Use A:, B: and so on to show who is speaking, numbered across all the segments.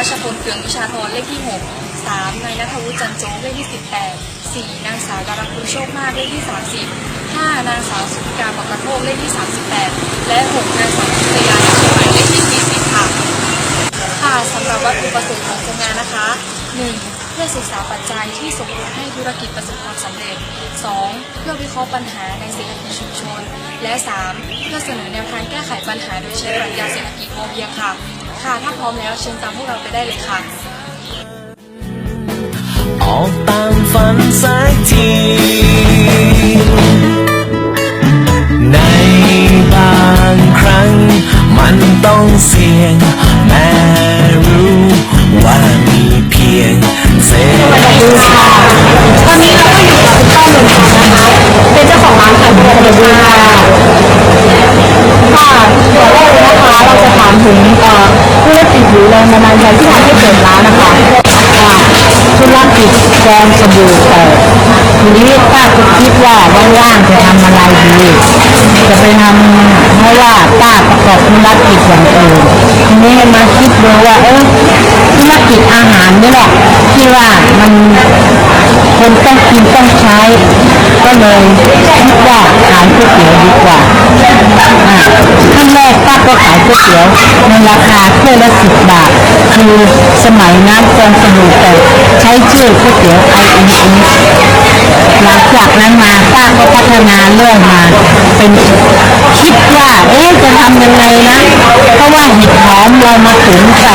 A: รัชพลเกืองวิชาธรเลขที่หกสามนายนัทวุฒิจันโจ๊กเลขที่สิบแปดสี่นางสาวดาราคุณโชคมากเลขที่สามสิบห้านางสาวสุธิการบกกระโทกเลขที่สามสิบแปดและหกนางสาวสุริยาเชียงใหม่เลขที่สี่สิบค่ะ ค่ะสำหรับวัตถุประสงค์ของโครงงานนะคะ 1. เพื่อศึกษาปัจจัยที่ส่งผลให้ธุรกิจประสบความสำเร็จ 2. เพื่อวิเคราะห์ปัญหาในเศรษฐกิจชุมชน และ 3. เพื่อเสนอแนวทางแก้ไขปัญหาโดยใช้ปรัชญาเศรษฐกิจพอเพียงค่ะ ค่ะ ถ้าพร้อมแล้วเชิญตามพวกเราไปได้เลยค่ะ
B: ออกตามฝันสักที ในบางครั้ง มันต้องเสี่ยง แม้รู้ว่ามีเพียงเศษ
C: ตอนนี้เราก็อยู่กับคุณป้าหนึ่งนะคะ เป็นเจ้าของร้านขายเบียร์เดบิวค่ะค่ะ กิจแกงสบู่แตกทีนี้ป้าก็คิดว่าว่างๆจะทำอะไรดีจะไปทำเพราะว่าป้าประกอบธุรกิจอย่างอื่นทีนี้มาคิดดูว่าเออธุรกิจอาหารนี่แหละที่ว่ามัน คนต้องกินต้องใช้ ก็เลยคิดว่าขายก๋วยเตี๋ยวดีกว่าอ่าขั้นแรกป้าก็ขายก๋วยเตี๋ยวในราคาถ้วยละสิบบาท คือสมัยนั้นแกงสบู่แต่ใช้ชื่อก๋วยเตี๋ยวไอเอินอิน หลังจากนั้นมาป้าก็พัฒนาเรื่องมา เป็นคิดว่าเอ๊ะจะทำยังไงนะ เพราะว่าเห็ดหอมเรามาตุ๋นใส่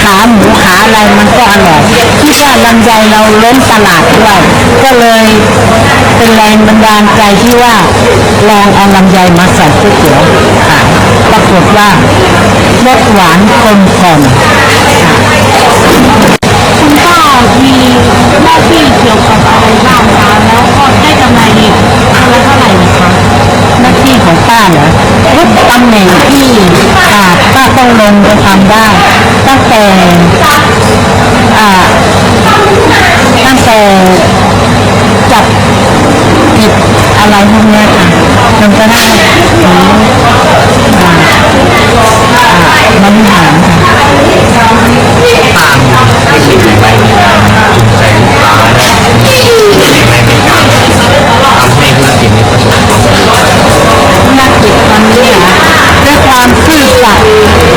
C: ขาหมูขาอะไรมันก็อร่อยคิดว่าลำไยเราล้นตลาดด้วยก็เลยเป็นแรงบันดาลใจที่ว่าลองเอาลำไยมาใส่ก๋วยเตี๋ยวขายปรากฏว่ารสหวานกลมกล่อม เหรอทุกตำแหน่งที่อาป้าต้องลงไปทำได้ตั้งแต่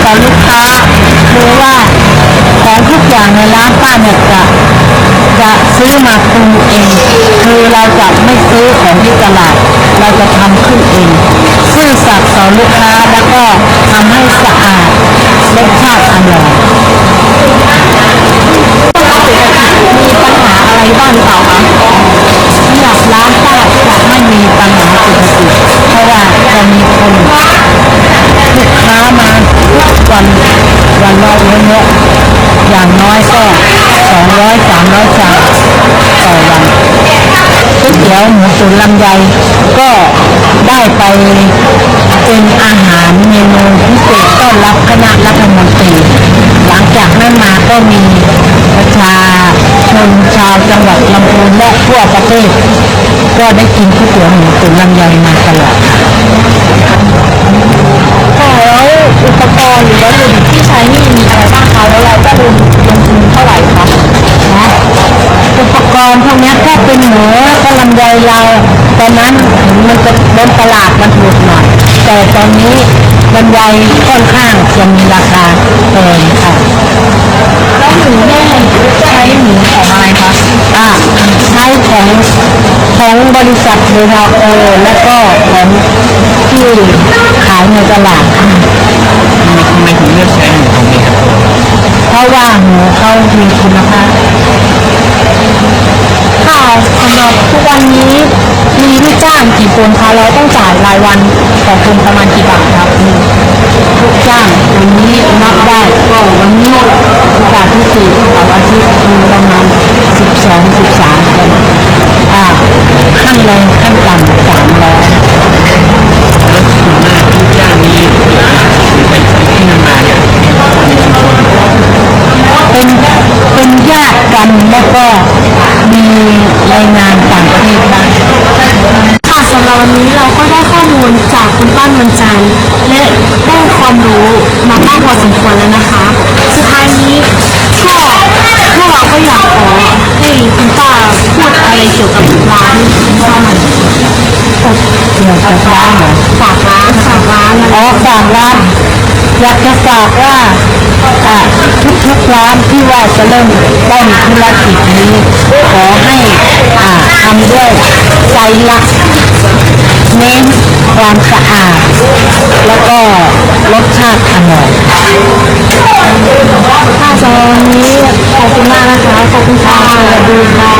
C: ต่อลูกค้าคือว่าของทุกอย่างในร้านป้าเนี่ยจะจะซื้อมาปรุงเอง คือเราจะไม่ซื้อของที่ตลาด เราจะทำขึ้นเองซื่อสัตย์ต่อลูกค้าแล้วก็ทำให้สะอาดรสชาติอร่อยมีปัญหาอะไรบ้างหรือเปล่า ตี๋ยวนลำไยก็ได้ไปเป็นอาหารเมนูพิเศษต้อนรับคณะรัฐมนตรีหลังจากนั้นมาก็มีประชาชนชาวจังหวัดลำพูนและทั่วประเทศ ก็ได้กินก๋วยเตี๋ยวหมูตุ๋นลำไยมาตลอดค่ะแล้วอุปกรณ์หรือวัตถุดิบที่ใช้นี่มีอะไรบ้างคะแล้วเราก็ลงลงทุนเท่าไหร่คะนะอุปก รณ์พวกนี้ถ้าเป็นหมูก็ลำไยเราตอนนั้นมันจะบนตลาดมันถูกหน่อยแต่ตอนนี้ลำไยค่อนข้างจะมีราคาแพงค่ะแล้วหมูแม่ใช้หมูของอะไรคะอ่าใช้ของของบริษัทเดลาโอและก็ของที่ขายในตลาดค่ะ
B: ทำไมถึงเลือกใช้หมูตรงนี้ครับ
C: เพราะว่าหมูเขามีคุณภาพ ค่ะสำหรับทุกวันนี้มีลูกจ้างกี่คนคะเราต้องจ่ายรายวันต่อคนประมาณกี่บาทครับลูกจ้างวันนี้นับได้ก็วันนี้โอกาสที่สี่เสาร์อาทิตย์มีประมาณสิบสองสิบสามคนอ่าขั้นแรงขั้นต่ำสามร้อย
B: แล้วส่วนมากลูกจ้างนี้เป็นที่นมาเนี่ยใน
C: แล้วก็ รายงานต่างประเทศบ้าง
D: ค่ะสำหรับวันนี้เราก็ได้ข้อมูลจากคุณป้านวันจันทร์และได้ความรู้มามากพอสมควรแล้วนะคะ สุดท้ายนี้ก็พวกเราก็อยากขอให้คุณป้าพูดอะไรเกี่ยวกับร้านคุณป้าหน่อย
C: เกี่ยวกับร้านเหรอ
D: ฝากร้านฝากร้านอะไร
C: อ๋อฝากร้านอยากจะฝากว่า อะทุกๆร้านที่ว่าจะเริ่มต้นธุรกิจนี้ขอให้อ่าทำด้วยใจรักเน้นความสะอาด แล้วก็รสชาติอร่อย
D: ค่ะสำหรับวันนี้ขอบคุณมากนะคะขอบคุณค่ะสวัสดีค่ะ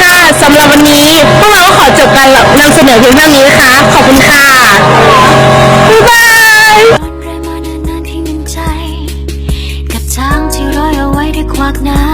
C: ค่ะสำหรับวันนี้พวกเราก็ขอจบการนำเสนอเพียงเท่านี้นะคะขอบคุณค่ะา
E: กหนา